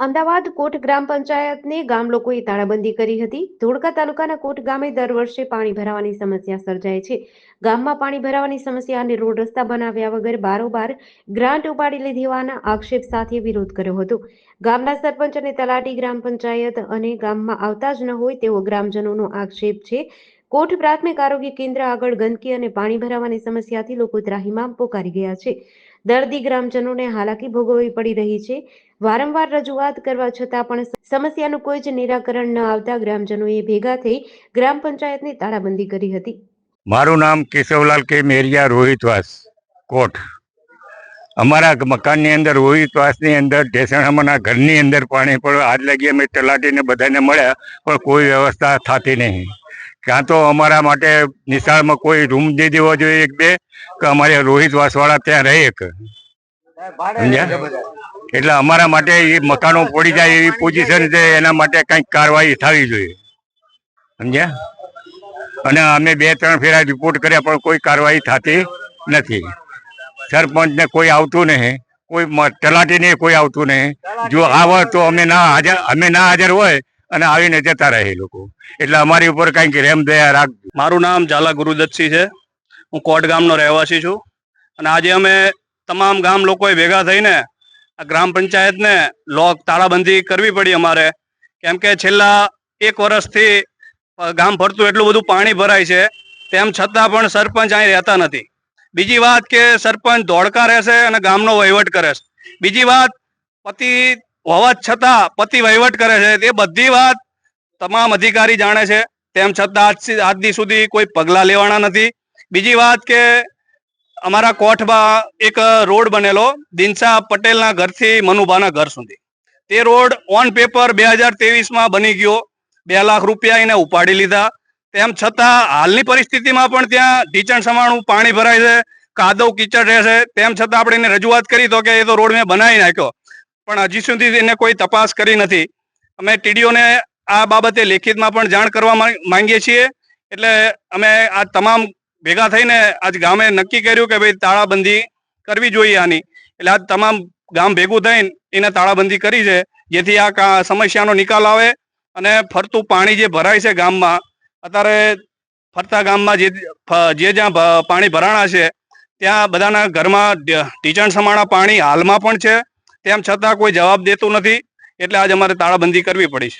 અમદાવાદ કોટ ગ્રામ પંચાયતને ગામ લોકોએ તાળાબંધી કરી હતી. ધોળકા તાલુકાના કોટ ગામે દર વર્ષે પાણી ભરાવાની સમસ્યા સર્જાય છે. ગામમાં પાણી ભરાવાની સમસ્યા અને રોડ રસ્તા બનાવ્યા વગર બારોબાર ગ્રાન્ટ ઉપાડી લીધી હોવાના આક્ષેપ સાથે વિરોધ કર્યો હતો. ગામના સરપંચ અને તલાટી ગ્રામ પંચાયત અને ગામમાં આવતા જ ન હોય તેવો ગ્રામજનોનો આક્ષેપ છે. કોટ પ્રાથમિક આરોગ્ય કેન્દ્ર આગળ ગંદકી અને પાણી ભરાવાની સમસ્યાથી લોકો ત્રાહિમામ પોકારી ગયા છે. દર્દી ગ્રામજનોને હાલાકી ભોગવવી પડી રહી છે. વારંવાર રજૂઆત કરવા છતાં પણ સમસ્યાનું કોઈ જ નિરાકરણ ન આવતા ગ્રામજનોએ ભેગા થઈ ગ્રામ પંચાયતની તાળાબંધી કરી હતી. મારું નામ કેશવલાલ કે મેરિયા રોહિતવાસ કોટ અમારા મકાનની અંદર રોહિતવાસની અંદર ઢેસણામાંના ઘરની અંદર પાણી પણ આજ લગી અમે તલાટીને બધાને મળ્યા પણ કોઈ વ્યવસ્થા થતી નહીં. ક્યાં તો અમારા માટે નિશાળમાં કોઈ રૂમ દઈ દેવો જોઈએ એક બે, કે અમારે રોહિતવાસવાળા ત્યાં રહે એક. સમજ્યા? એટલે અમારા માટે એ મકાનો પડી જાય એવી પોઝિશન છે, એના માટે કંઈક કાર્યવાહી થવી જોઈએ. સમજ્યા? અને અમે બે ત્રણ ફેરા રિપોર્ટ કર્યા, પણ કોઈ કાર્યવાહી થતી નથી. સરપંચને કોઈ આવતું નહીં, કોઈ તલાટીને કોઈ આવતું નહીં. જો આવે તો અમે ના હાજર, અમે ના હાજર હોય અને આવીને જતા રહે લોકો. એટલે અમારી ઉપર કંઈક રેમ દયા રાખ. મારું નામ ઝાલા ગુરુદત્તસિંહ છે. હું કોટ ગામનો રહેવાસી છું. અને આજે અમે તમામ ગામ લોકોએ ભેગા થઈને આ ગ્રામ પંચાયતને લોક તાળાબંધી કરવી પડી અમારે. કેમ કે છેલ્લા એક વર્ષથી ગામ ફરતું એટલું બધું પાણી ભરાય છે. તેમ છતાં પણ સરપંચ અહીં રહેતા નથી. બીજી વાત કે સરપંચ ધોળકા રહેશે અને ગામનો વહીવટ કરે છે. બીજી વાત, પતિ હોવા છતાં પતિ વહીવટ કરે છે. તે બધી વાત તમામ અધિકારી જાણે છે. તેમ છતાં આજ આજની સુધી કોઈ પગલાં લેવાના નથી. બીજી વાત કે અમારા કોઠમાં એક રોડ બનેલો દિનસા પટેલના ઘરથી મનુભાના ઘર સુધી. તે રોડ ઓન પેપર બે હજાર તેવીસમાં બની ગયો. બે લાખ રૂપિયા એને ઉપાડી લીધા. તેમ છતાં હાલની પરિસ્થિતિમાં પણ ત્યાં ઢીચણ સમાણું પાણી ભરાય છે. કાદવ કીચડ રહે છે. તેમ છતાં આપણે એને રજૂઆત કરી તો કે એ તો રોડ મેં બનાવી નાખ્યો. પણ હજી સુધી એને કોઈ તપાસ કરી નથી. અમે ટીડીઓને આ બાબતે લેખિતમાં પણ જાણ કરવા માંગીએ છીએ. એટલે અમે આ તમામ ભેગા થઈને આજ ગામે નક્કી કર્યું કે ભાઈ તાળાબંધી કરવી જોઈએ આની. એટલે આ તમામ ગામ ભેગું થઈને એને તાળાબંધી કરી છે, જેથી આ સમસ્યાનો નિકાલ આવે અને ફરતું પાણી જે ભરાય છે ગામમાં, અત્યારે ફરતા ગામમાં જે જે જ્યાં પાણી ભરાણા છે, ત્યાં બધાના ઘરમાં ઢીચણ સમાણા પાણી હાલમાં પણ છે. તેમ છતાં કોઈ જવાબ દેતું નથી. એટલે આજ અમારે તાળાબંધી કરવી પડી છે.